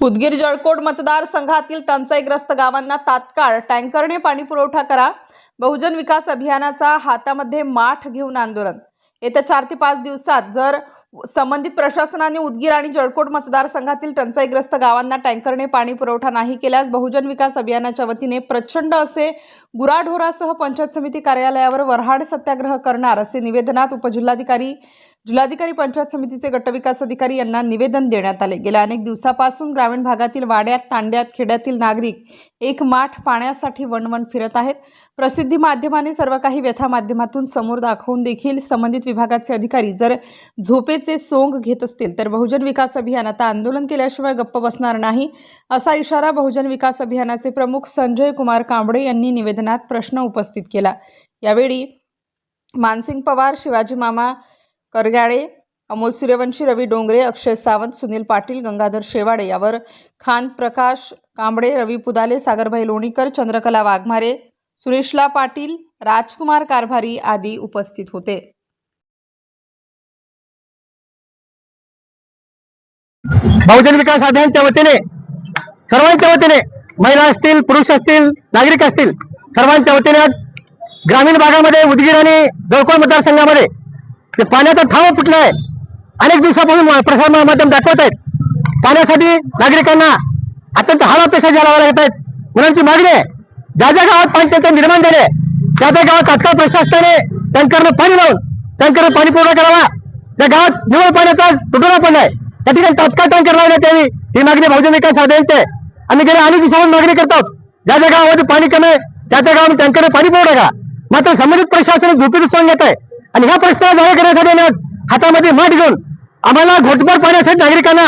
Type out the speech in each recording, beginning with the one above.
उदगीर जळकोट मतदारसंघातील टंचाईग्रस्त गावांना तात्काळ टँकरने पाणी पुरवठा करा. बहुजन विकास अभियानाचा हातामध्ये माठ घेऊन आंदोलन. येत्या चार ते पाच दिवसात जर संबंधित प्रशासनाने उदगीर आणि जळकोट मतदारसंघातील टंचाईग्रस्त गावांना टँकरने पाणी पुरवठा नाही केल्यास बहुजन विकास अभियानाच्या वतीने प्रचंड असे गुराढोरासह पंचायत समिती कार्यालयावर वऱ्हाड सत्याग्रह करणार असे निवेदनात उपजिल्हाधिकारी जिल्हाधिकारी पंचायत समितीचे गटविकास अधिकारी यांना निवेदन देण्यात आले. गेल्या अनेक दिवसापासून ग्रामीण भागातील वाड्यात तांड्यात खेड्यातील नागरिक एक माठ पाण्यासाठी वणवण फिरत आहेत. प्रसिद्धी माध्यमाने सर्व काही व्यथा माध्यमातून समोर दाखवून देखील संबंधित विभागाचे अधिकारी जर झोपेचे सोंग घेत असतील तर बहुजन विकास अभियान आता आंदोलन केल्याशिवाय गप्प बसणार नाही असा इशारा बहुजन विकास अभियानाचे प्रमुख संजय कुमार कांबळे यांनी निवेदनात प्रश्न उपस्थित केला. यावेळी मानसिंग पवार शिवाजी मामा करगाळे अमोल सूर्यवंशी रवी डोंगरे अक्षय सावंत सुनील पाटील गंगाधर शेवाडे यावर खान प्रकाश कांबळे रवी पुदाले सागरभाई लोणीकर चंद्रकला वाघमारे सुरेशला पाटील राजकुमार कारभारी आदी उपस्थित होते. बहुजन विकास अभियानच्या वतीने सर्वांच्या वतीने महिला असतील पुरुष असतील नागरिक असतील सर्वांच्या वतीने ग्रामीण भागामध्ये उदगीर आणि जळकोट मतदारसंघामध्ये ते पाण्याचा ठाव फुटला आहे अनेक दिवसापासून प्रसार माध्यम दाखवत आहेत. पाण्यासाठी नागरिकांना अत्यंत हाल अपेक्षा घ्यायला लागत आहेत. मुलांची मागणी आहे. ज्या ज्या गावात पाणी टंचाई निर्माण झाले त्या त्या गावात तात्काळ प्रशासनाने टँकरनं पाणी लावून टँकरनं पाणी पुरवठा करावा. त्या गावात निवड पाण्याचा तुटवडा पडलाय त्या ठिकाणी तात्काळ टँकर लावण्यात यावी. ही मागणी बहुजन विकास अभियानची आहे आम्ही गेल्या अनेक दिवसाहून मागणी करतो ज्या ज्या गावामध्ये पाणी कमी आहे त्या त्या गावात टँकरने पाणी पुरवठा करा. मात्र संबंधित प्रशासन झोपीत सांग घेत आहे. आणि ह्या प्रश्नाला जाहीर करण्यासाठी हातामध्ये माठ घेऊन आम्हाला घोटभर पाण्यासाठी नागरिकांना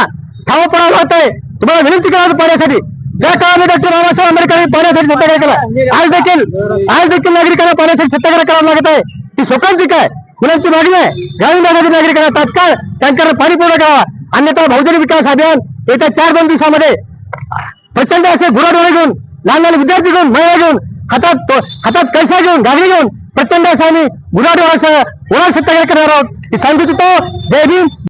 ठाव पडावं लागत आहे. तुम्हाला विनंती करावं पाण्यासाठी. ज्या काळामध्ये डॉक्टर बाबासाहेब आंबेडकरांनी पाण्यासाठी सत्याग्रह केला आज देखील आज देखील नागरिकांना पाण्यासाठी सत्याग्रह करावा लागत आहे. ती शोकांतिक आहे मुलांची मागणी आहे. ग्रामीण भागातील नागरिकांना तात्काळ टँकर पाणी पुरवठा करावा. अन्यथा बहुजन विकास अभियान येत्या चार दोन दिवसामध्ये प्रचंड असे गुराढोरे घेऊन लहान लहान विद्यार्थी घेऊन महिला घेऊन हातात हातात कैसा घेऊन गाडी घेऊन प्रचंड असं आम्ही गुराढोरासह उडा सत्याग्रह करणार आहोत. सांगू इच्छितो जय भीम